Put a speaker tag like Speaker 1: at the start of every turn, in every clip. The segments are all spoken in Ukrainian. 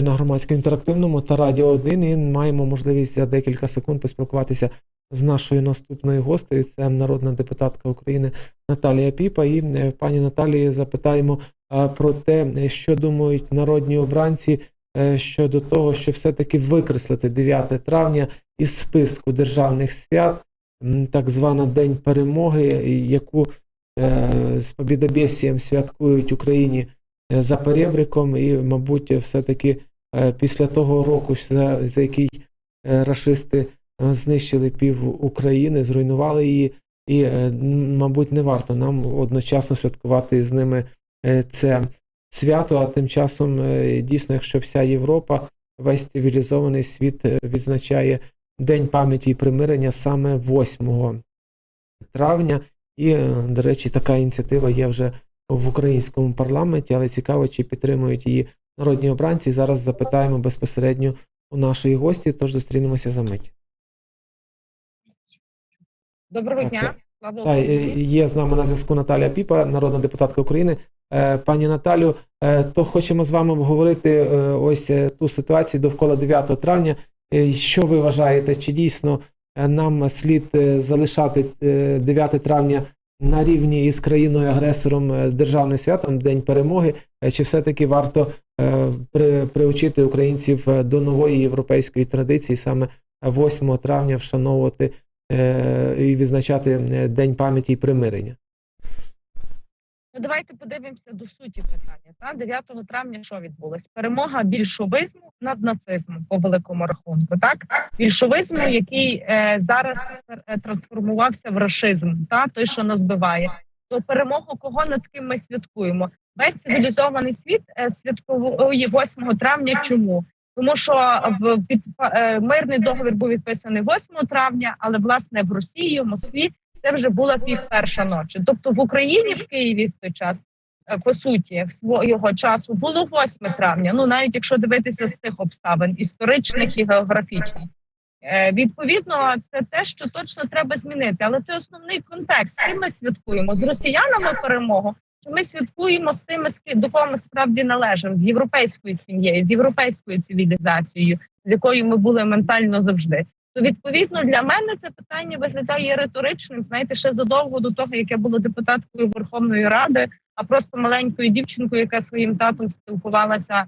Speaker 1: на громадському інтерактивному та радіо 1 і маємо можливість за декілька секунд поспілкуватися з нашою наступною гостею. Це народна депутатка України Наталія Піпа. І е, пані Наталії запитаємо е, про те, що думають народні обранці е, щодо того, що все-таки викреслити 9 травня із списку державних свят, так звана День перемоги, яку з побідобєсієм святкують Україні за перебриком, і, мабуть, все-таки е, після того року, за, за який е, рашисти е, знищили пів України, зруйнували її, і, е, мабуть, не варто нам одночасно святкувати з ними е, це свято. А тим часом, е, дійсно, якщо вся Європа, весь цивілізований світ е, відзначає День пам'яті і примирення саме 8 травня. І, е, до речі, така ініціатива є вже в українському парламенті, але цікаво, чи підтримують її народні обранці. Зараз запитаємо безпосередньо у нашої гості, тож зустрінемося за мить.
Speaker 2: Доброго
Speaker 1: Так,
Speaker 2: дня. Слава
Speaker 1: Та, е, є з нами на зв'язку Наталія Піпа, народна депутатка України. Е, Пані Наталю, е, то хочемо з вами обговорити ось ту ситуацію довкола 9 травня. Що ви вважаєте, чи дійсно нам слід залишати е, 9 травня на рівні із країною-агресором е, державним святом, День перемоги, е, чи все-таки варто е, при, приучити українців до нової європейської традиції, саме 8 травня вшановувати і відзначати День пам'яті і примирення?
Speaker 2: Ну давайте подивимося до суті питання. Та 9 травня що відбулось? Перемога більшовизму над нацизмом по великому рахунку. Так більшовизму, який е, зараз е, трансформувався в рашизм, та той, що нас биває. То перемогу кого над ким ми святкуємо? Весь цивілізований світ е, святкує 8 травня. Чому? Тому що в під е, мирний договір був підписаний 8 травня, але власне в Росії, в Москві це вже була пів перша ночі. Тобто в Україні, в Києві в той час, е, по суті, свого часу було 8 травня. Ну навіть якщо дивитися з цих обставин історичних і географічних. Е, Відповідно, це те, що точно треба змінити, але це основний контекст. Ким ми святкуємо з росіянами перемогу. Чи ми святкуємо з тими, до кого ми справді належимо, з європейською сім'єю, з європейською цивілізацією, з якою ми були ментально завжди то відповідно для мене це питання виглядає риторичним. Знаєте, ще задовго до того, як я була депутаткою Верховної Ради, а просто маленькою дівчинкою, яка своїм татом спілкувалася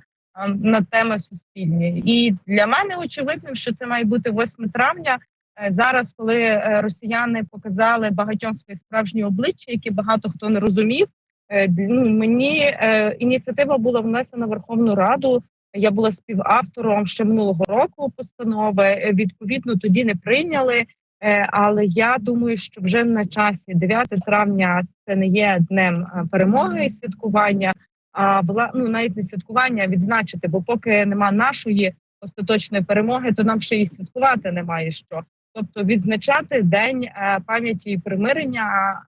Speaker 2: на теми суспільні. І для мене очевидним, що це має бути 8 травня. Е, Зараз, коли е, росіяни показали багатьом своє справжнє обличчя, які багато хто не розумів. е, ну, Мені ініціатива була внесена в Верховну Раду я була співавтором ще минулого року постанови. Е, Відповідно, тоді не прийняли. Е, Але я думаю, що вже на часі 9 травня це не є днем е, перемоги і святкування, а була ну навіть не святкування, а відзначити. Бо поки нема нашої остаточної перемоги, то нам ще і святкувати немає що. Тобто відзначати день пам'яті і примирення.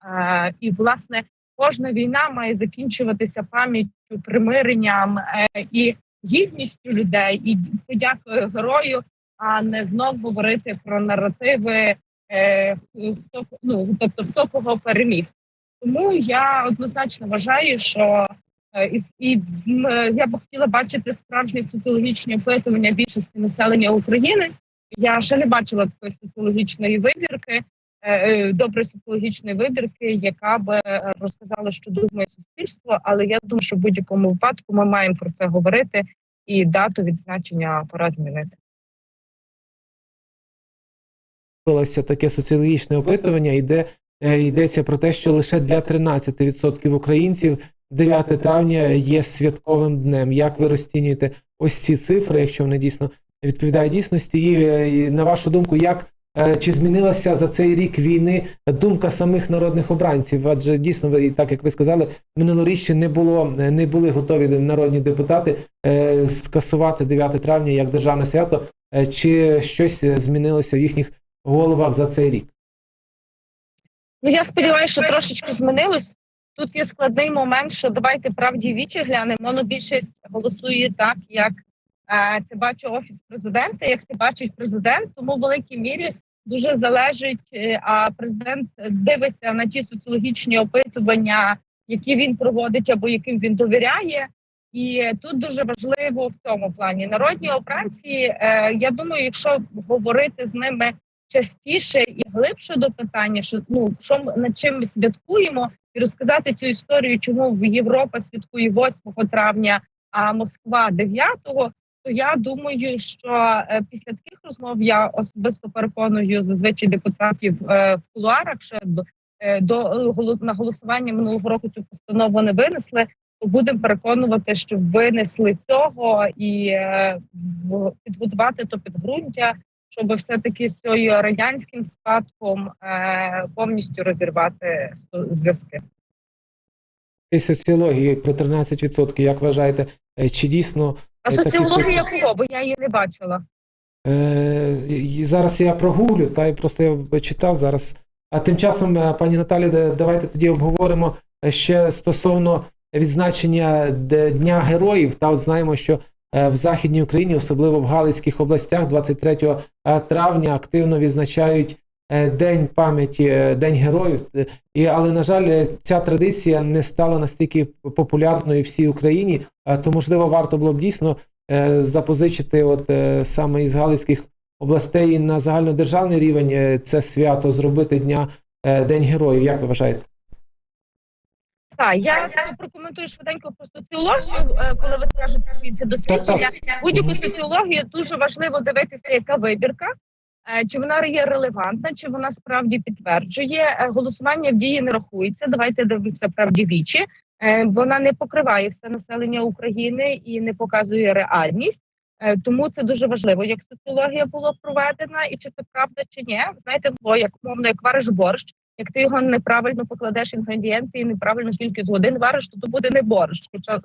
Speaker 2: І власне кожна війна має закінчуватися пам'яттю, примиренням і гідністю людей і подякою герою, а не знов говорити про наративи, е, хто ну тобто хто кого переміг. Тому я однозначно вважаю, що е, і, я б хотіла бачити справжні соціологічні опитування більшості населення України. Я ще не бачила такої соціологічної вибірки, е, е, доброї соціологічної вибірки, яка би е, розказала, що думає суспільство. Але я думаю, що в будь-якому випадку ми маємо про це говорити, і дату відзначення пора змінити.
Speaker 1: Таке соціологічне опитування, е, йдеться про те, що лише для 13% українців 9 травня є святковим днем. Як ви розцінюєте ось ці цифри, якщо вони дійсно відповідають дійсності? І, на вашу думку, як чи змінилася за цей рік війни думка самих народних обранців? Адже дійсно, ви так як ви сказали, минулоріччя не було е, не були готові народні депутати е, скасувати 9 травня як державне свято. Е, Чи щось е, змінилося в їхніх головах за цей рік?
Speaker 2: Ну я сподіваюся, що трошечки змінилось. Тут є складний момент, що давайте правді вічі глянемо. Монобільшість голосує так, як е, це бачить офіс президента, як це бачить президент. Тому в великій мірі дуже залежить. е, а президент дивиться на ті соціологічні опитування, які він проводить або яким він довіряє. І тут дуже важливо в цьому плані народні обранці. Е, я думаю, якщо говорити з ними частіше і глибше до питання, що ну що над чим ми святкуємо, і розказати цю історію, чому в Європа святкує 8 травня, а Москва 9-го, то я думаю, що е, після таких розмов я особисто переконую зазвичай депутатів е, в кулуарах, ще до, е, до на голосування минулого року цю постанову не винесли. Будемо переконувати, що винесли цього і підготувати то підґрунтя, щоб все таки з цією радянським спадком повністю розірвати зв'язки.
Speaker 1: І соціології про 13%, як вважаєте, чи дійсно
Speaker 2: А
Speaker 1: Е,
Speaker 2: соціологія кого? Бо я її не бачила.
Speaker 1: Е, і зараз я прогулю, та й просто я читав зараз. А тим часом, е, пані Наталі, давайте тоді обговоримо е, ще стосовно відзначення Дня Героїв. Та от знаємо, що е, в Західній Україні, особливо в Галицьких областях, 23 травня активно відзначають е, День пам'яті, е, День Героїв. Е, І, але, на жаль, е, ця традиція не стала настільки популярною всій Україні, Е, то можливо варто було б дійсно е, запозичити от е, саме із Галицьких областей на загальнодержавний рівень е, це свято зробити дня е, День Героїв. Як ви вважаєте?
Speaker 2: Так, я прокоментую швиденько про соціологію, е, коли ви скажете, що це дослідження. Будь-яку соціологію дуже важливо дивитися, яка вибірка, е, чи вона є релевантна, чи вона справді підтверджує. Е, Голосування в дії не рахується. Давайте дивимося правді вічі. Е, Вона не покриває все населення України і не показує реальність. Е, Тому це дуже важливо, як соціологія була проведена, і чи це правда, чи ні. Знаєте, бо як мовно, як вариш борщ, як ти його неправильно покладеш інгредієнти і неправильну кількість годин вариш, то, то буде не борщ, хоча,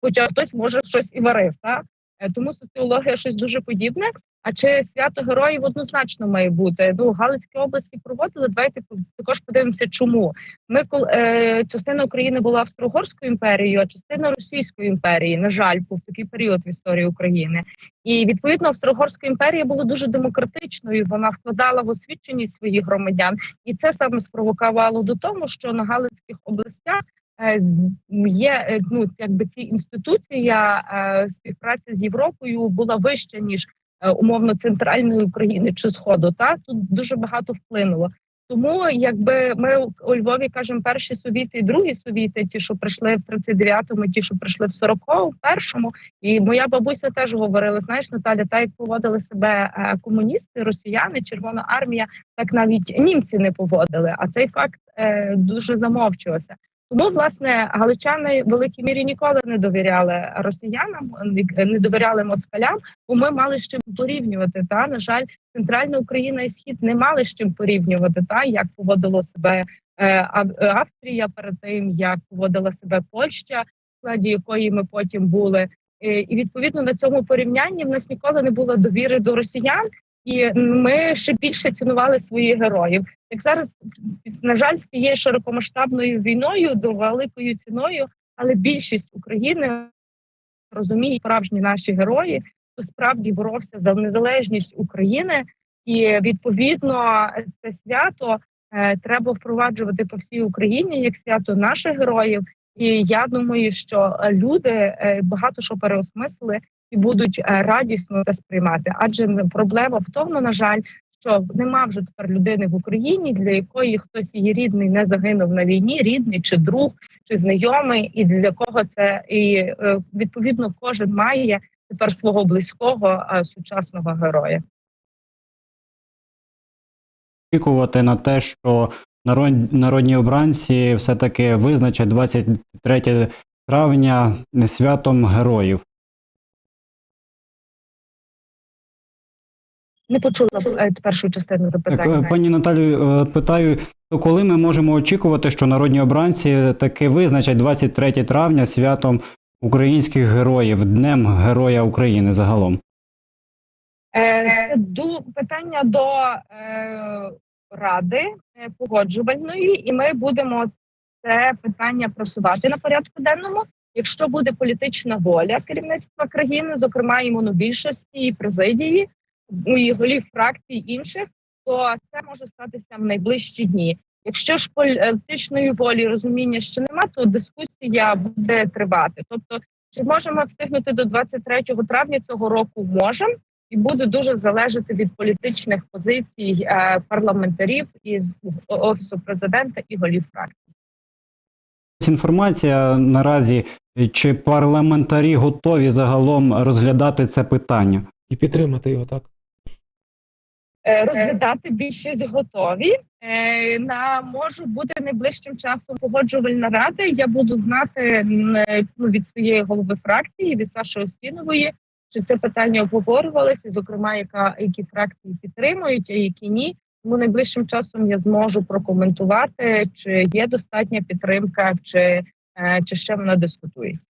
Speaker 2: хоча хтось може щось і варив. Та? Е, Тому соціологія щось дуже подібне. А чи свято героїв однозначно має бути? Ну, Галицькі області проводили. Давайте також подивимося, чому ми е, частина України була Австро-Угорською імперією, а частина Російської імперії. На жаль, був такий період в історії України. І відповідно Австро-Угорська імперія була дуже демократичною. Вона вкладала в освіченість своїх громадян, і це саме спровокувало до того, що на Галицьких областях е, є е, ну якби ці інституція е, співпраці з Європою була вища ніж умовно центральної України чи сходу. Та тут дуже багато вплинуло. Тому якби ми у- Львові кажемо перші совіти і другі совіти, ті, що прийшли в 39-му, ті, що прийшли в 40-му, першому. І моя бабуся теж говорила: знаєш, Наталя, так як поводили себе е, комуністи, росіяни, Червона армія, так навіть німці не поводили. А цей факт е, дуже замовчувався. Тому, власне, галичани в великій мірі ніколи не довіряли росіянам, не довіряли москалям, бо ми мали з чим порівнювати. Та на жаль, центральна Україна і схід не мали з чим порівнювати. Та як поводило себе е, Австрія перед тим, як поводила себе Польща, в складі якої ми потім були. Е, І відповідно на цьому порівнянні в нас ніколи не було довіри до росіян, і ми ще більше цінували своїх героїв. Як зараз, на жаль, з тією широкомасштабною війною до великою ціною, але більшість України розуміє справжні наші герої, хто справді боровся за незалежність України, і відповідно це свято е, треба впроваджувати по всій Україні як свято наших героїв. І я думаю, що люди е, багато що переосмислили і будуть е, радісно це сприймати. Адже проблема в тому, на жаль, що нема вже тепер людини в Україні, для якої хтось її рідний не загинув на війні, рідний чи друг, чи знайомий, і для кого це і е, відповідно кожен має тепер свого близького е, сучасного героя.
Speaker 3: очікувати на те, що народні обранці все-таки визначать 23 травня святом героїв.
Speaker 2: Не почула е, першу частину запитання.
Speaker 3: пані Наталію, е, питаю, то коли ми можемо очікувати, що народні обранці таки визначать 23 травня святом українських героїв, Днем Героя України загалом?
Speaker 2: Е, до питання до е, ради е, погоджувальної, і ми будемо це питання просувати на порядку денному. Якщо буде політична воля керівництва країни, зокрема і монобільшості, і президії, і голів фракцій інших, то це може статися в найближчі дні. Якщо ж політичної волі розуміння ще нема, то дискусія буде тривати. Тобто Чи можемо встигнути до 23 травня цього року? Можемо. І буде дуже залежати від політичних позицій е, парламентарів із офісу президента і голів фракцій.
Speaker 3: Інформація наразі, чи парламентарі готові загалом розглядати це питання?
Speaker 1: І підтримати його, так?
Speaker 2: Е, Розглядати більшість готові. Е, На може бути найближчим часом погоджувальна рада. Я буду знати е, ну, від своєї голови фракції, від Саші Остінової, чи це питання обговорювалося, зокрема, яка які фракції підтримують, а які ні. Тому найближчим часом я зможу прокоментувати, чи є достатня підтримка, чи, чи ще вона дискутується.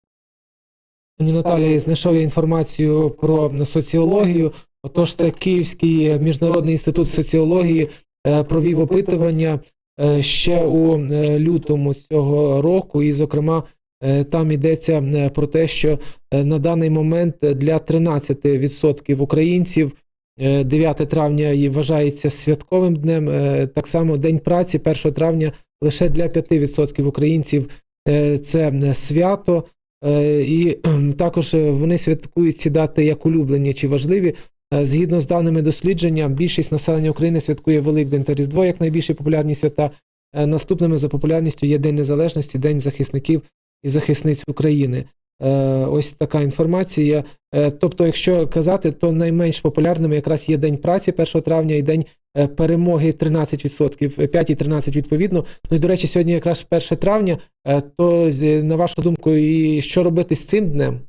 Speaker 1: Пані Наталія, знайшов я інформацію про соціологію. Отож, це Київський міжнародний інститут соціології е, провів опитування е, ще у е, лютому цього року, і, зокрема, е, там йдеться е, про те, що е, на даний момент для 13% українців е, 9 травня вважається святковим днем. Е, Так само День праці 1 травня лише для 5% українців е, це е, свято. Е, І також е, вони святкують ці дати як улюблені чи важливі. Е, Згідно з даними дослідження, більшість населення України святкує Великдень та Різдво як найбільші популярні свята. Е, Наступними за популярністю є День Незалежності, День захисників і захисниць України. Е, Ось така інформація. Тобто, якщо казати, то найменш популярними якраз є День праці 1 травня і День перемоги 13%, е, 5 і 13 відповідно. Ну і до речі, сьогодні якраз 1 травня. То на вашу думку, і що робити з цим днем?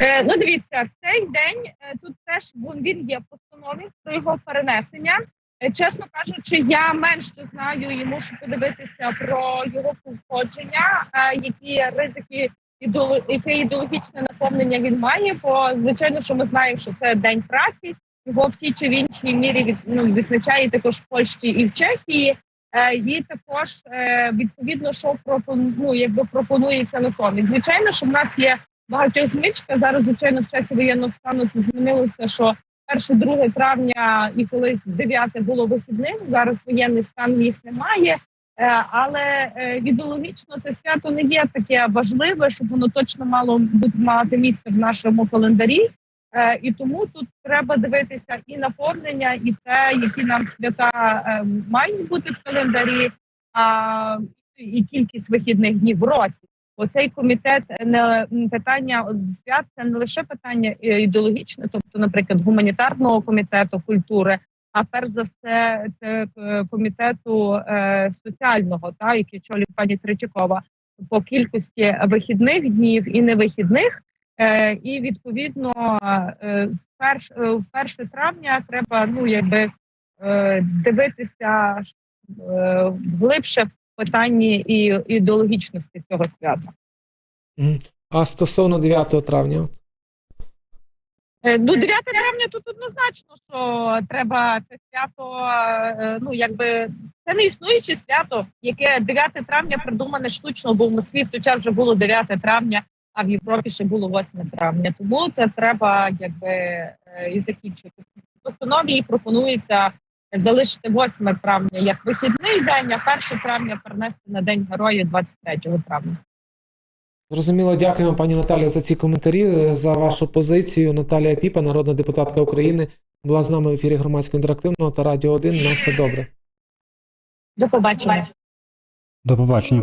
Speaker 2: Е, ну, дивіться, в цей день е, тут теж він, є в постанові про його перенесення. Е, чесно кажучи, я менше знаю і мушу подивитися про його походження, е, які ризики ідеоло- яке ідеологічне наповнення він має. Бо звичайно, що ми знаємо, що це день праці. Його в тій чи в іншій мірі від, ну, відзначає також в Польщі і в Чехії. І також відповідно, що пропону, ну, якби пропонується натомість. Звичайно, що в нас є багатьох змичка. Зараз, звичайно, в часі воєнного стану це змінилося, що 1-2 травня і колись 9 було вихідним. Зараз воєнний стан їх немає. Е, Але е, ідеологічно це свято не є таке важливе, щоб воно точно мало мати місце в нашому календарі. Е, І тому тут треба дивитися і наповнення, і те, які нам свята мають бути в календарі, а і кількість вихідних днів в році. Оцей комітет не питання свят це не лише питання е, ідеологічне, тобто, наприклад, гуманітарного комітету культури, а перш за все, це е, комітету е, соціального, та який очолює пані Тричакова по кількості вихідних днів і невихідних. Е, і відповідно е, в перш, е, в 1 травня треба ну якби е, дивитися е, глибше в питанні і ідеологічності цього свята.
Speaker 1: А стосовно 9 травня,
Speaker 2: Е, Ну, 9 травня тут однозначно, що треба це свято. е, Ну якби це не існуюче свято, яке 9 травня придумане штучно, бо в Москві в той час вже було 9 травня, а в Європі ще було 8 травня. Тому це треба якби е, і закінчити. В постанові і пропонується залишити 8 травня як вихідний день, а 1 травня перенести на день героїв 23 травня.
Speaker 1: Зрозуміло, дякуємо, пані Наталію, за ці коментарі, е, за вашу позицію. Наталія Піпа, народна депутатка України, була з нами в ефірі громадського інтерактивного та радіо 1. На все добре.
Speaker 2: До побачення.
Speaker 3: До побачення.